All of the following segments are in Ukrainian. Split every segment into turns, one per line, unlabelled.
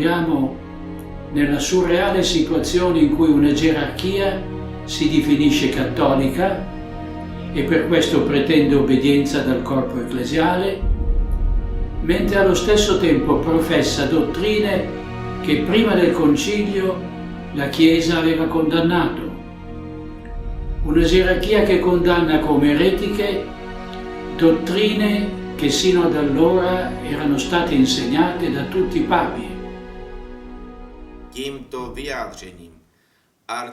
troviamo nella surreale situazione in cui una gerarchia si definisce cattolica e per questo pretende obbedienza dal corpo ecclesiale, mentre allo stesso tempo professa dottrine che prima del concilio la Chiesa aveva condannato. Una gerarchia che condanna come eretiche dottrine che sino ad allora erano state insegnate da tutti i papi.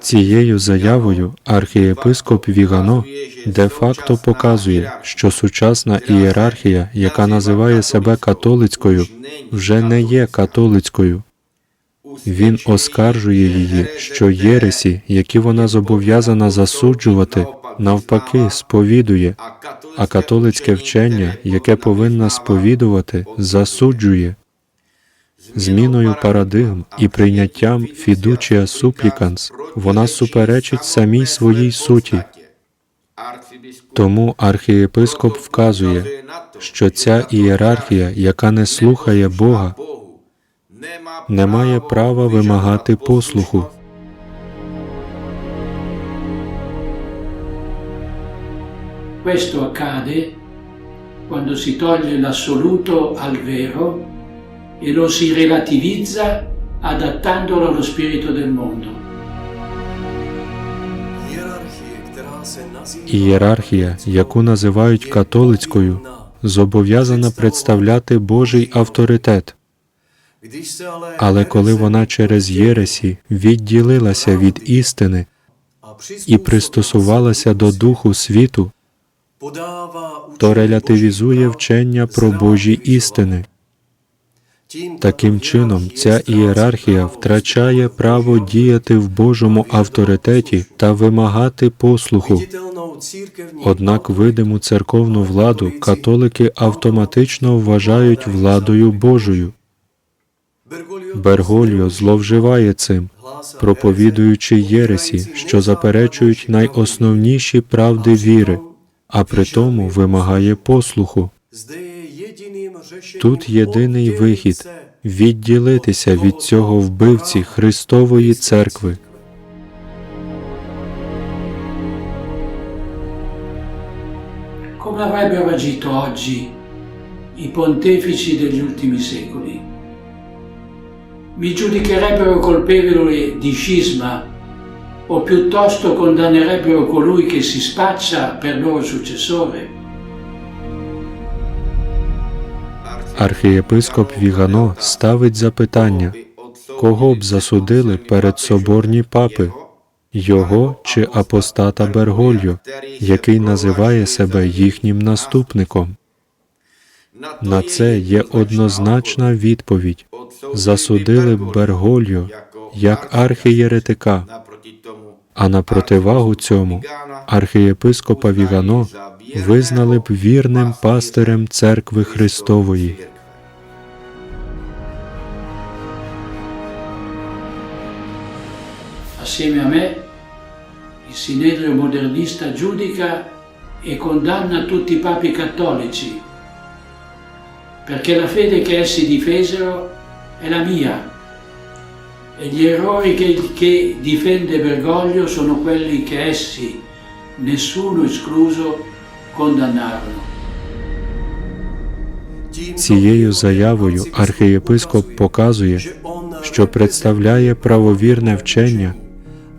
Цією заявою архієпископ Вігано де-факто показує, що сучасна ієрархія, яка називає себе католицькою, вже не є католицькою. Він оскаржує її, що єресі, які вона зобов'язана засуджувати, навпаки, сповідує, а католицьке вчення, яке повинна сповідувати, засуджує. Зміною парадигм і прийняттям фідучія супліканс вона суперечить самій своїй суті. Тому архієпископ вказує, що ця ієрархія, яка не слухає Бога, не має права вимагати послуху.
Questo accade quando si toglie l'assoluto al vero e lo si relativizza adattandolo allo spirito del mondo.
Ієрархія,
яку називають католицькою, зобов'язана представляти Божий авторитет. Але коли вона через єресі відділилася від істини і пристосувалася до духу світу, то релятивізує вчення про Божі істини. Таким чином, ця ієрархія втрачає право діяти в Божому авторитеті та вимагати послуху. Однак видиму церковну владу католики автоматично вважають владою Божою. Бергольо зловживає цим, проповідуючи єресі, що заперечують найосновніші правди віри, а при тому вимагає послуху. Тут єдиний вихід відділитися від цього вбивці Христової церкви.
Come avrebbero agito oggi i pontefici degli ultimi secoli? Mi giudicherebbero colpevole di scisma o piuttosto condannerebbero colui che si spaccia per loro successore?
Архієпископ Вігано ставить запитання, кого б засудили перед соборні папи, його чи апостата Бергольо, який називає себе їхнім наступником. На це є однозначна відповідь. Засудили б Бергольо як архієретика, а на противагу цьому архієпископа Вігано визнали б вірним пастирем церкви Христової.
Assieme a me, il Sinedrio modernista giudica e condanna tutti i papi cattolici, perché la fede che essi difesero è la mia e gli errori che, che difende Bergoglio sono quelli che essi, nessuno escluso, condannarono.
Цією заявою архієпископ показує, що представляє правовірне вчення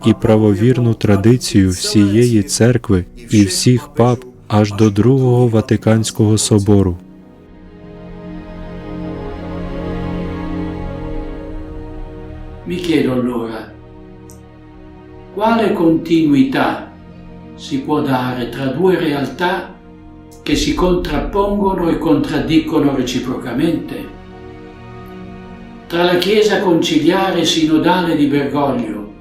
і правовірну традицію всієї церкви і всіх пап аж до Другого Ватиканського собору.
Mi chiedo allora, quale continuità si può dare tra due realtà che si contrappongono e contraddicono reciprocamente? Tra la Chiesa conciliare sinodale di Bergoglio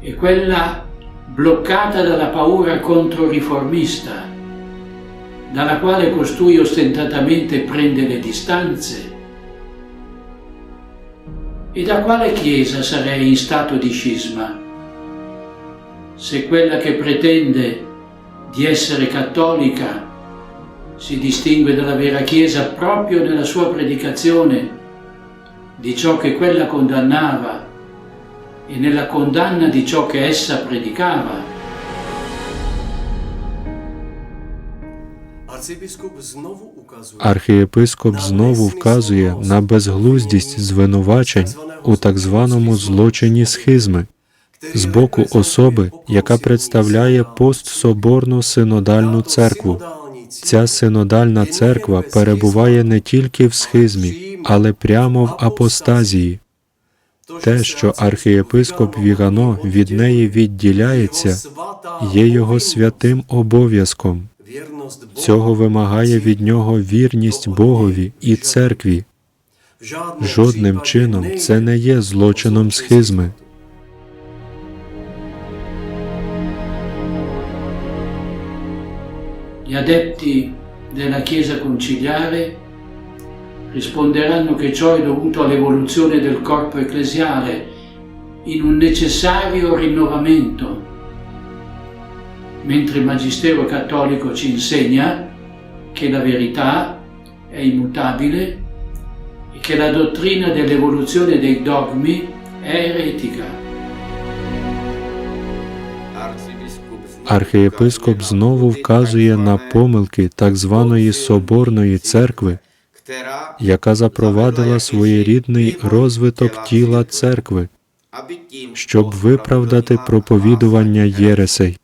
e quella bloccata dalla paura controriformista, dalla quale costui ostentatamente prende le distanze, e da quale Chiesa sarei in stato di scisma? Se quella che pretende di essere cattolica si distingue dalla vera Chiesa proprio nella sua predicazione di ciò che quella condannava e nella condanna di ciò che essa predicava,
Арцибіскуп знову указує
Архієпископ знову вказує на безглуздість звинувачень у так званому злочині схизми З боку особи, яка представляє постсоборну синодальну церкву. Ця синодальна церква перебуває не тільки в схизмі, але прямо в апостазії. Те, що архієпископ Вігано від неї відділяється, є його святим обов'язком. Цього вимагає від нього вірність Богові і церкві. Жодним чином це не є злочином схизми.
Adepti della Chiesa conciliare risponderanno che ciò è dovuto all'evoluzione del corpo ecclesiale in un necessario rinnovamento, mentre il Magistero cattolico ci insegna che la verità è immutabile e che la dottrina dell'evoluzione dei dogmi è eretica.
Архієпископ знову вказує на помилки так званої соборної церкви, яка запровадила своєрідний розвиток тіла церкви, щоб виправдати проповідування єресей.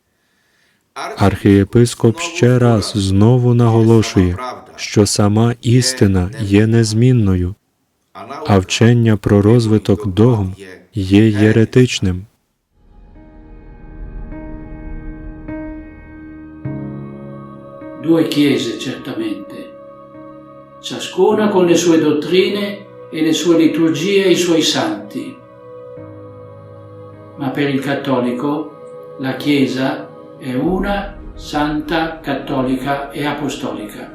Архієпископ ще раз знову наголошує, що сама істина є незмінною, а вчення про розвиток догм є єретичним.
Due chiese certamente, ciascuna con le sue dottrine e le sue liturgie e i suoi santi. Ma per il cattolico la Chiesa è una, santa, cattolica e apostolica.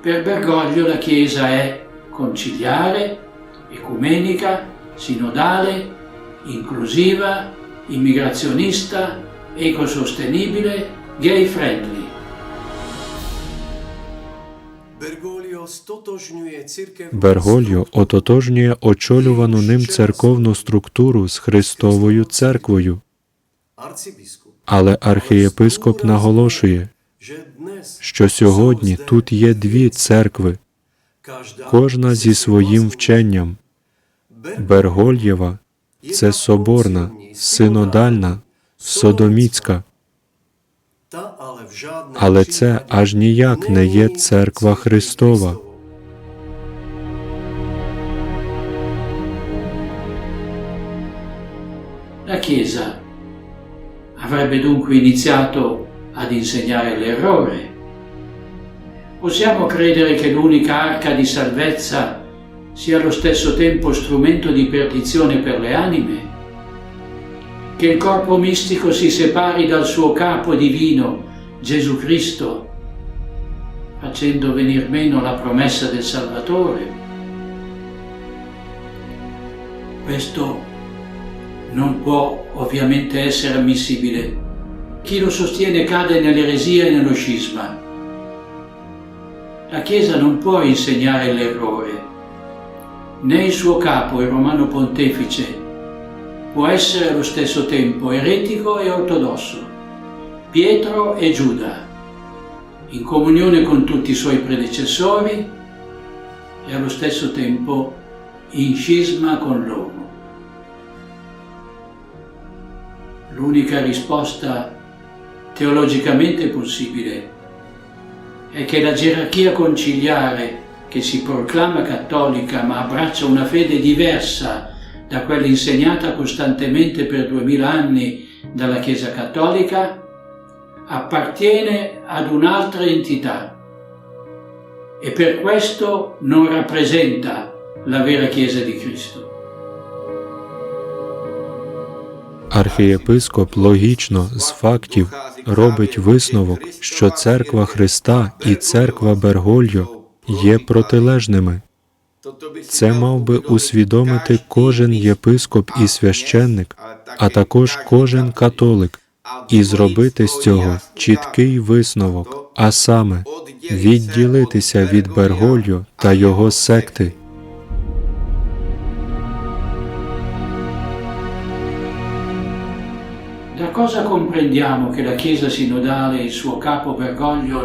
Per Bergoglio la Chiesa è conciliare, ecumenica, sinodale, inclusiva, immigrazionista, ecosostenibile, gay friendly.
Бергольо ототожнює очолювану ним церковну структуру з Христовою церквою, але архієпископ наголошує, що сьогодні тут є дві церкви, кожна зі своїм вченням. Бергольєва це соборна, синодальна, содоміцька,
але в жадному
але це аж ніяк не є церква Христова.
La Chiesa avrebbe dunque iniziato ad insegnare l'errore. Possiamo credere che l'unica arca di salvezza sia allo stesso tempo strumento di perdizione per le anime? Che il corpo mistico si separi dal suo capo divino, Gesù Cristo, facendo venir meno la promessa del Salvatore? Questo non può ovviamente essere ammissibile. Chi lo sostiene cade nell'eresia e nello scisma. La Chiesa non può insegnare l'errore, né il suo capo, il romano pontefice, può essere allo stesso tempo eretico e ortodosso, Pietro e Giuda, in comunione con tutti i suoi predecessori e allo stesso tempo in scisma con loro. L'unica risposta teologicamente possibile è che la gerarchia conciliare che si proclama cattolica ma abbraccia una fede diversa da quella insegnata costantemente per duemila anni dalla Chiesa cattolica, appartiene ad un'altra entità e per questo non rappresenta la vera Chiesa di Cristo.
Архієпископ логічно з фактів робить висновок, що церква Христа і церква Бергольо є протилежними. Це мав би усвідомити кожен єпископ і священник, а також кожен католик, і зробити з цього чіткий висновок, а саме відділитися від Бергольо та його секти.
Da cosa comprendiamo che la Chiesa sinodale e il suo capo Bergoglio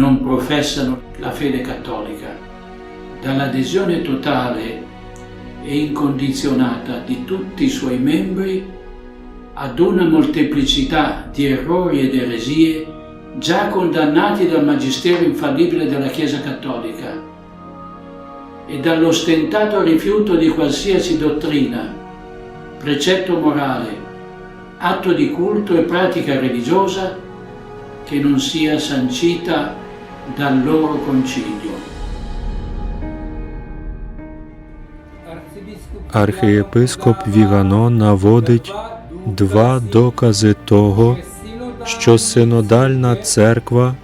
non professano la fede cattolica? Dall'adesione totale e incondizionata di tutti i suoi membri ad una molteplicità di errori ed eresie già condannati dal magistero infallibile della Chiesa cattolica e dall'ostentato rifiuto di qualsiasi dottrina, precetto morale, atto di culto e pratica religiosa che non sia sancita dal loro concilio.
Архієпископ Віганон наводить два докази того, що синодальна церква,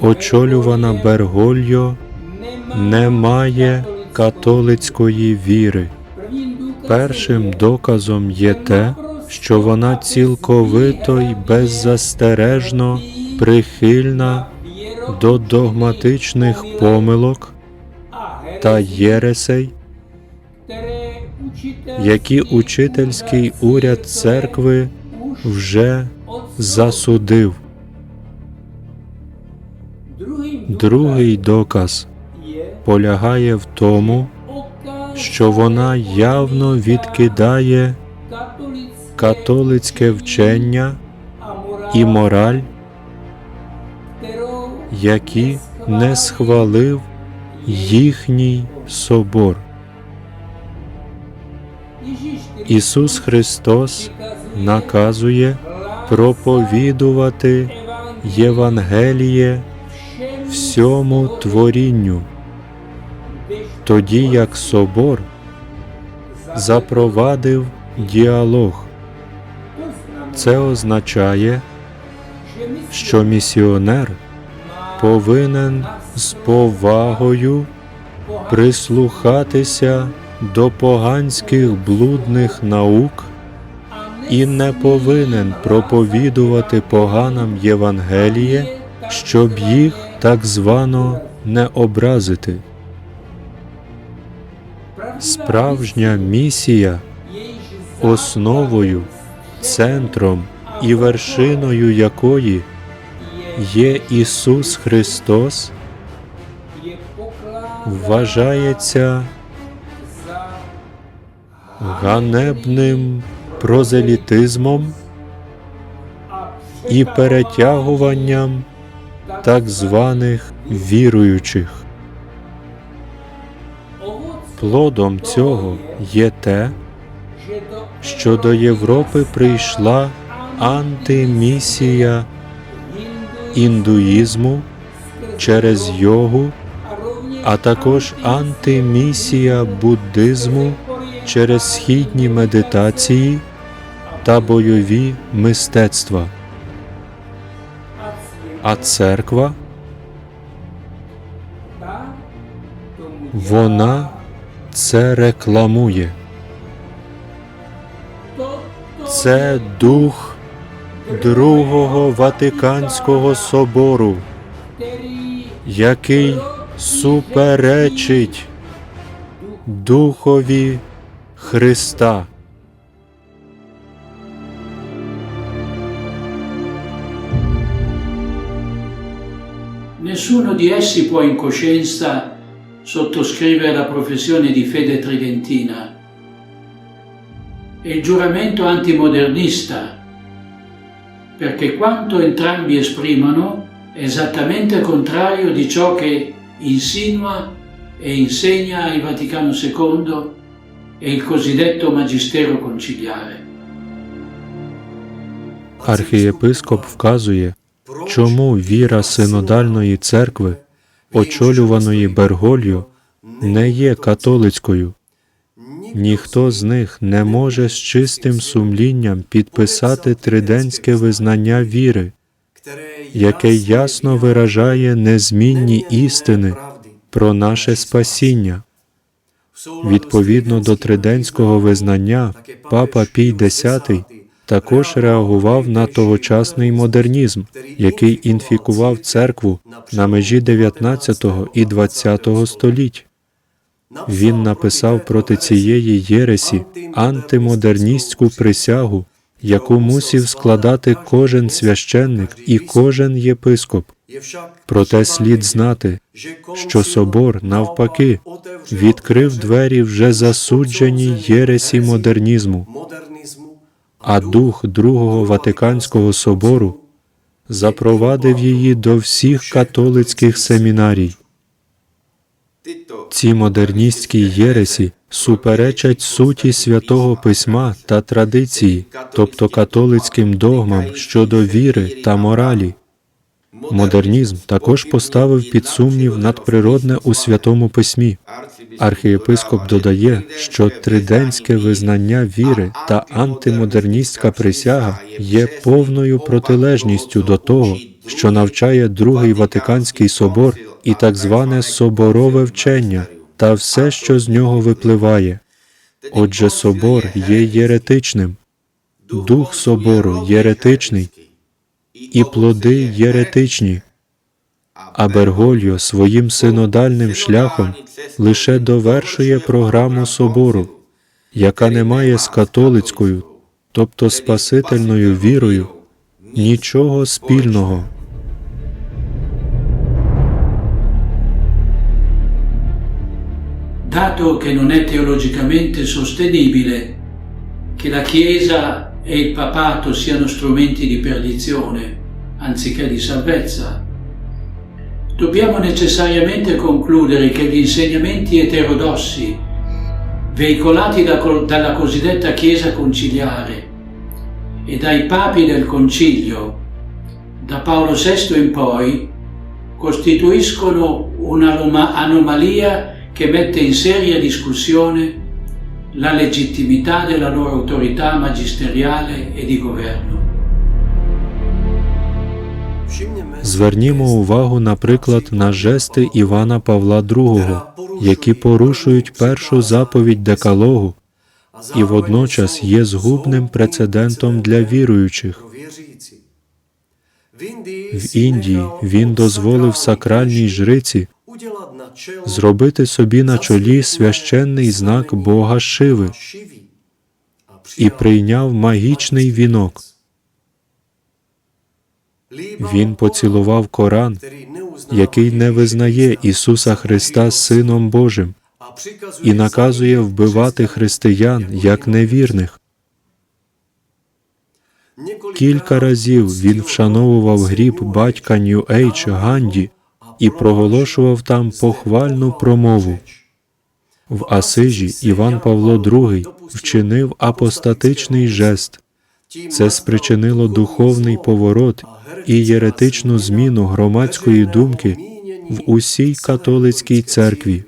очолювана Бергольо, не має католицької віри. Першим доказом є те, що вона цілковито й беззастережно прихильна до догматичних помилок та єресей, які учительський уряд церкви вже засудив. Другий доказ полягає в тому, що вона явно відкидає католицьке вчення і мораль, які не схвалив їхній собор. Ісус Христос наказує проповідувати Євангеліє всьому творінню, тоді як собор запровадив діалог. Це означає, що місіонер повинен з повагою прислухатися до поганських блудних наук і не повинен проповідувати поганам Євангеліє, щоб їх так звано не образити. Справжня місія основою, центром і вершиною якої є Ісус Христос, вважається ганебним прозелітизмом і перетягуванням так званих віруючих. Плодом цього є те, що до Європи прийшла антимісія індуїзму через йогу, а також антимісія буддизму через східні медитації та бойові мистецтва. А церква вона це рекламує. Це дух Другого Ватиканського собору, який суперечить Духові Христа.
Nessuno di essi può in coscienza sottoscrivere la professione di fede tridentina e il giuramento antimodernista, perché quanto entrambi esprimono è esattamente contrario di ciò che insinua e insegna il Vaticano II e il cosiddetto Magistero conciliare.
Архієпископ вказує, чому віра синодальної церкви, очолюваної Бергольо, не є католицькою. Ніхто з них не може з чистим сумлінням підписати триденське визнання віри, яке ясно виражає незмінні істини про наше спасіння. Відповідно до триденського визнання, папа Пій X також реагував на тогочасний модернізм, який інфікував церкву на межі 19 і 20 століть. Він написав проти цієї єресі антимодерністську присягу, яку мусів складати кожен священник і кожен єпископ. Проте слід знати, що собор, навпаки, відкрив двері вже засудженій єресі модернізму, а дух Другого Ватиканського собору запровадив її до всіх католицьких семінарій. Ці модерністські єресі суперечать суті святого письма та традиції, тобто католицьким догмам щодо віри та моралі. Модернізм також поставив під сумнів надприродне у святому письмі. Архієпископ додає, що триденське визнання віри та антимодерністська присяга є повною протилежністю до того, що навчає Другий Ватиканський собор і так зване соборове вчення та все, що з нього випливає. Отже, собор є єретичним, дух собору єретичний, і плоди єретичні. А Бергольо своїм синодальним шляхом лише довершує програму собору, яка не має з католицькою, тобто спасительною вірою, нічого спільного.
Dato che non è teologicamente sostenibile che la Chiesa e il papato siano strumenti di perdizione anziché di salvezza, dobbiamo necessariamente concludere che gli insegnamenti eterodossi veicolati da- dalla cosiddetta Chiesa conciliare e dai papi del concilio da Paolo VI in poi costituiscono un'anomalia che mette in seria discussione la legittimità della loro autorità magisteriale e di governo.
Звернімо увагу, наприклад, на жести Івана Павла II, які порушують першу заповідь Декалогу і водночас є згубним прецедентом для віруючих. В Індії він дозволив сакральній жриці зробити собі на чолі священний знак Бога Шиви і прийняв магічний вінок. Він поцілував Коран, який не визнає Ісуса Христа Сином Божим і наказує вбивати християн як невірних. Кілька разів він вшановував гріб батька Нью-Ейдж Ганді і проголошував там похвальну промову. В Асижі Іван Павло II вчинив апостатичний жест. Це спричинило духовний поворот і єретичну зміну громадської думки в усій католицькій церкві.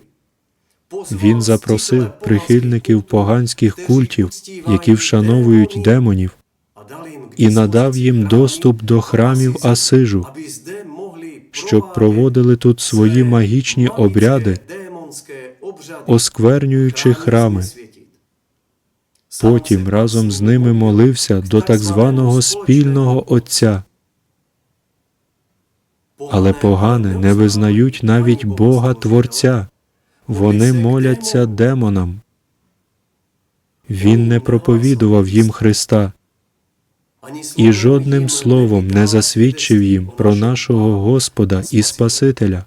Він запросив прихильників поганських культів, які вшановують демонів, і надав їм доступ до храмів Асижу, щоб проводили тут свої магічні обряди, осквернюючи храми. Потім разом з ними молився до так званого спільного Отця. Але погани не визнають навіть Бога Творця. Вони моляться демонам. Він не проповідував їм Христа і жодним словом не засвідчив їм про нашого Господа і Спасителя.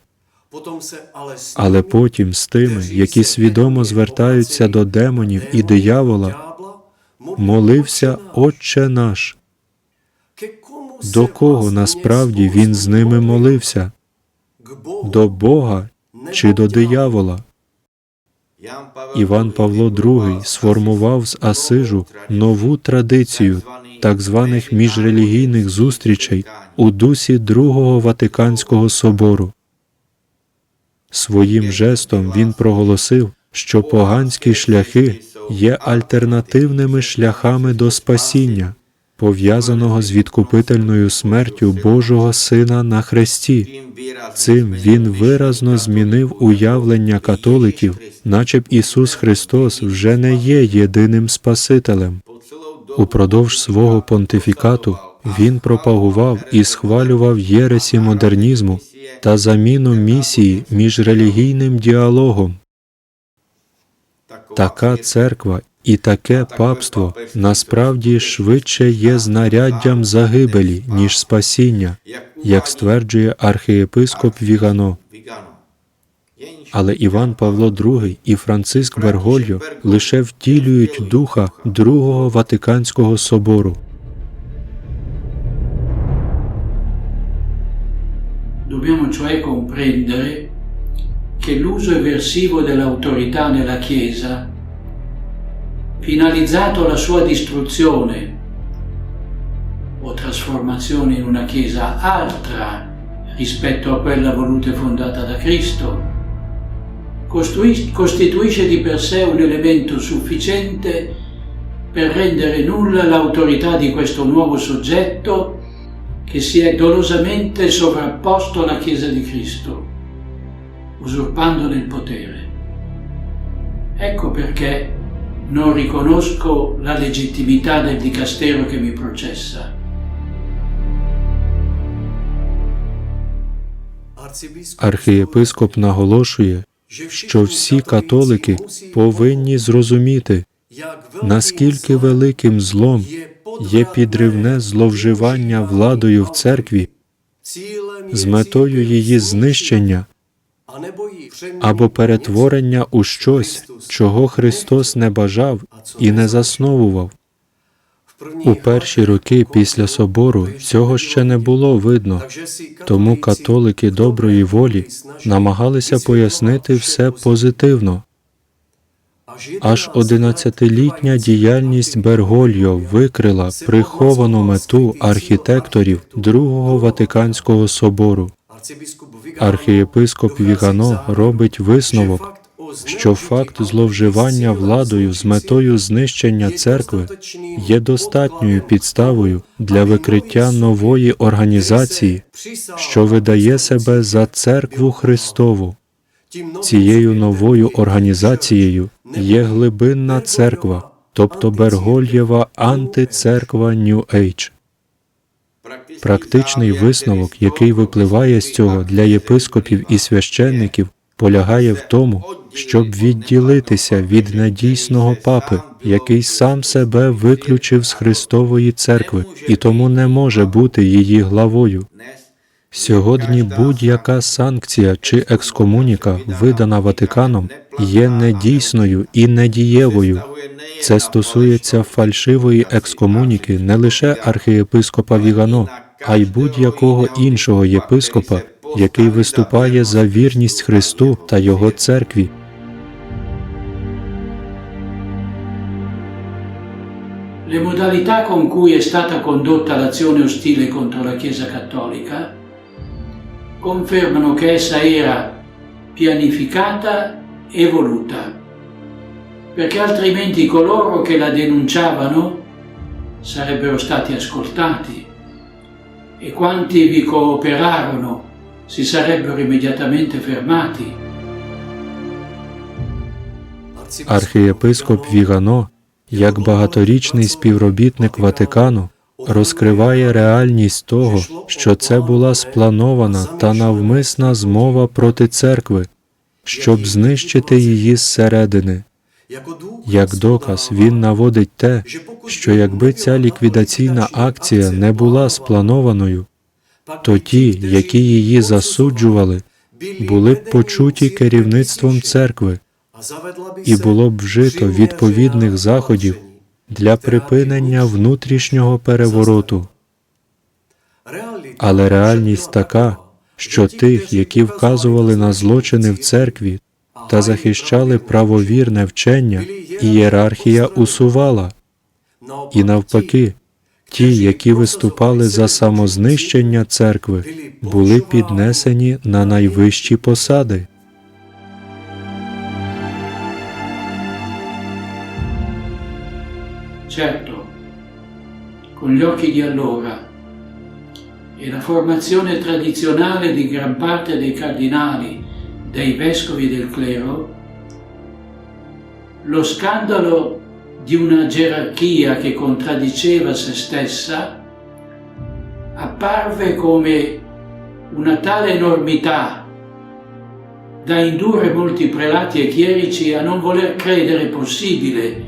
Але потім з тими, які свідомо звертаються до демонів і диявола, молився Отче наш. До кого насправді він з ними молився? До Бога чи до диявола? Іван Павло II сформував з Асижу нову традицію так званих міжрелігійних зустрічей у дусі Другого Ватиканського собору. Своїм жестом він проголосив, що поганські шляхи є альтернативними шляхами до спасіння, пов'язаного з відкупительною смертю Божого Сина на хресті. Цим він виразно змінив уявлення католиків, наче б Ісус Христос вже не є єдиним Спасителем. Упродовж свого понтифікату він пропагував і схвалював єресі модернізму та заміну місії між релігійним діалогом. Така церква І таке папство насправді швидше є знаряддям загибелі, ніж спасіння, як стверджує архієпископ Вігано. Але Іван Павло II і Франциск Бергольо лише втілюють духа Другого Ватиканського собору.
Dobbiamo cioè comprendere che l'uso eversivo dell'autorità nella Chiesa, finalizzato alla sua distruzione o trasformazione in una Chiesa altra rispetto a quella voluta e fondata da Cristo, costituisce di per sé un elemento sufficiente per rendere nulla l'autorità di questo nuovo soggetto che si è dolosamente sovrapposto alla Chiesa di Cristo, usurpandone il potere. Ecco perché non riconosco la legittimità del dicastero che mi processa.
Архієпископ наголошує, що всі католики повинні зрозуміти, наскільки великим злом є підривне зловживання владою в церкві з метою її знищення або перетворення у щось, чого Христос не бажав і не засновував. У перші роки після собору цього ще не було видно, тому католики доброї волі намагалися пояснити все позитивно. Аж одинадцятилітня діяльність Бергольо викрила приховану мету архітекторів Другого Ватиканського собору. Архієпископ Вігано робить висновок, що факт зловживання владою з метою знищення церкви є достатньою підставою для викриття нової організації, що видає себе за церкву Христову. Цією новою організацією є глибинна церква, тобто Бергольєва антицерква New Age. Практичний висновок, який випливає з цього для єпископів і священників, полягає в тому, щоб відділитися від недійсного папи, який сам себе виключив з Христової церкви і тому не може бути її главою. Сьогодні будь-яка санкція чи екскомуніка, видана Ватиканом, є недійсною і недієвою. Це стосується фальшивої екскомуніки не лише архієпископа Вігано, а й будь-якого іншого єпископа, який виступає за вірність Христу та Його церкві.
Le modalità con cui è stata condotta l'azione ostile contro la Chiesa Cattolica confermano che essa era pianificata e voluta, perché altrimenti coloro che la denunciavano sarebbero stati ascoltati e quanti vi cooperarono si sarebbero immediatamente fermati.
Archiepiscop Vigano як багаторічний співробітник Ватикану, розкриває реальність того, що це була спланована та навмисна змова проти церкви, щоб знищити її зсередини. Як доказ, він наводить те, що якби ця ліквідаційна акція не була спланованою, то ті, які її засуджували, були б почуті керівництвом церкви, і було б вжито відповідних заходів для припинення внутрішнього перевороту. Але реальність така, що тих, які вказували на злочини в церкві та захищали правовірне вчення, ієрархія усувала, і навпаки, ті, які виступали за самознищення церкви, були піднесені на найвищі посади.
Certo, con gli occhi di allora e la formazione tradizionale di gran parte dei cardinali, dei vescovi del clero, lo scandalo di una gerarchia che contraddiceva se stessa apparve come una tale enormità da indurre molti prelati e chierici a non voler credere possibile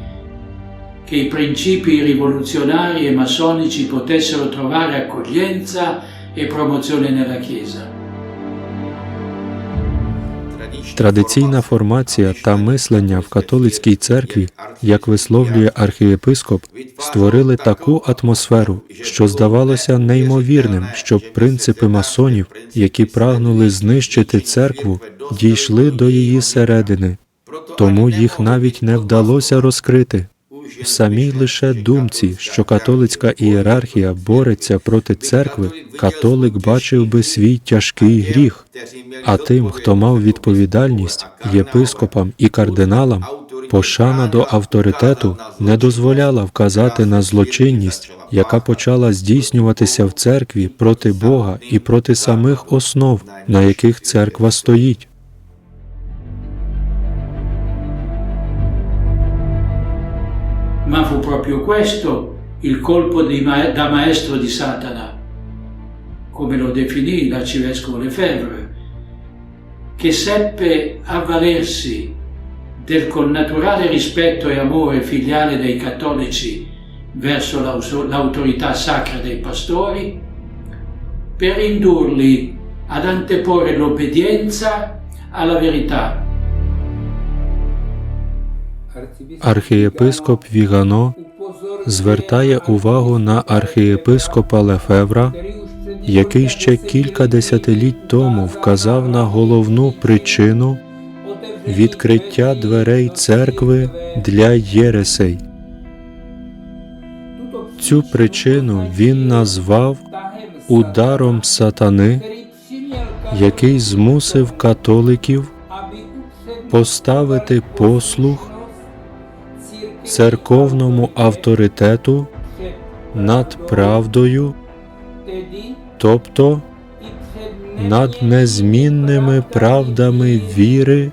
che i principi rivoluzionari e massonici potessero trovare accoglienza e promozione nella Chiesa.
Традиційна формація та мислення в католицькій церкві, як висловлює архієпископ, створили таку атмосферу, що здавалося неймовірним, щоб принципи масонів, які прагнули знищити церкву, дійшли до її середини. Тому їх навіть не вдалося розкрити. В самій лише думці, що католицька ієрархія бореться проти церкви, католик бачив би свій тяжкий гріх. А тим, хто мав відповідальність єпископам і кардиналам, пошана до авторитету не дозволяла вказати на злочинність, яка почала здійснюватися в церкві проти Бога і проти самих основ, на яких церква стоїть.
Ma fu proprio questo il colpo ma- da maestro di Satana, come lo definì l'arcivescovo Lefebvre, che seppe avvalersi del connaturale rispetto e amore filiale dei cattolici verso l'autorità sacra dei pastori per indurli ad anteporre l'obbedienza alla verità.
Архієпископ Вігано звертає увагу на архієпископа Лефевра, який ще кілька десятиліть тому вказав на головну причину відкриття дверей церкви для єресей. Цю причину він назвав ударом сатани, який змусив католиків поставити послух церковному авторитету над правдою, тобто над незмінними правдами віри,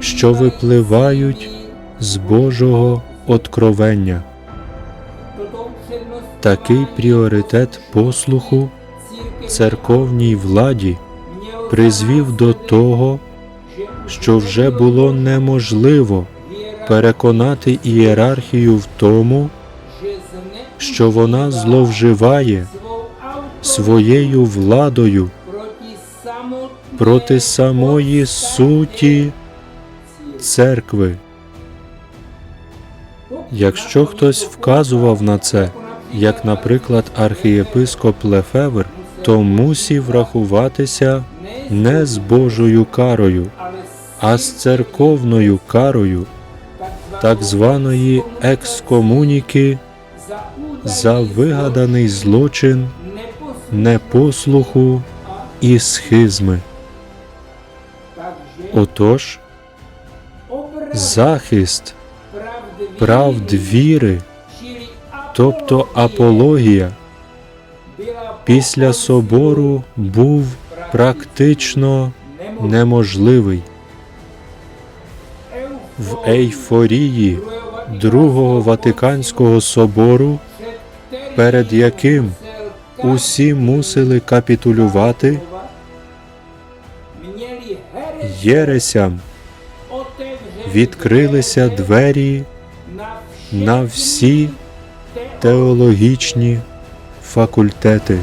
що випливають з Божого откровення. Такий пріоритет послуху церковній владі призвів до того, що вже було неможливо переконати ієрархію в тому, що вона зловживає своєю владою проти самої суті церкви. Якщо хтось вказував на це, як, наприклад, архієпископ Лефевр, то мусів рахуватися не з Божою карою, а з церковною карою, так званої екскомуніки за вигаданий злочин непослуху і схизми. Отож, захист правд віри, тобто апологія, після собору був практично неможливий. В ейфорії Другого Ватиканського собору, перед яким усі мусили капітулювати, єресям відкрилися двері на всі теологічні факультети.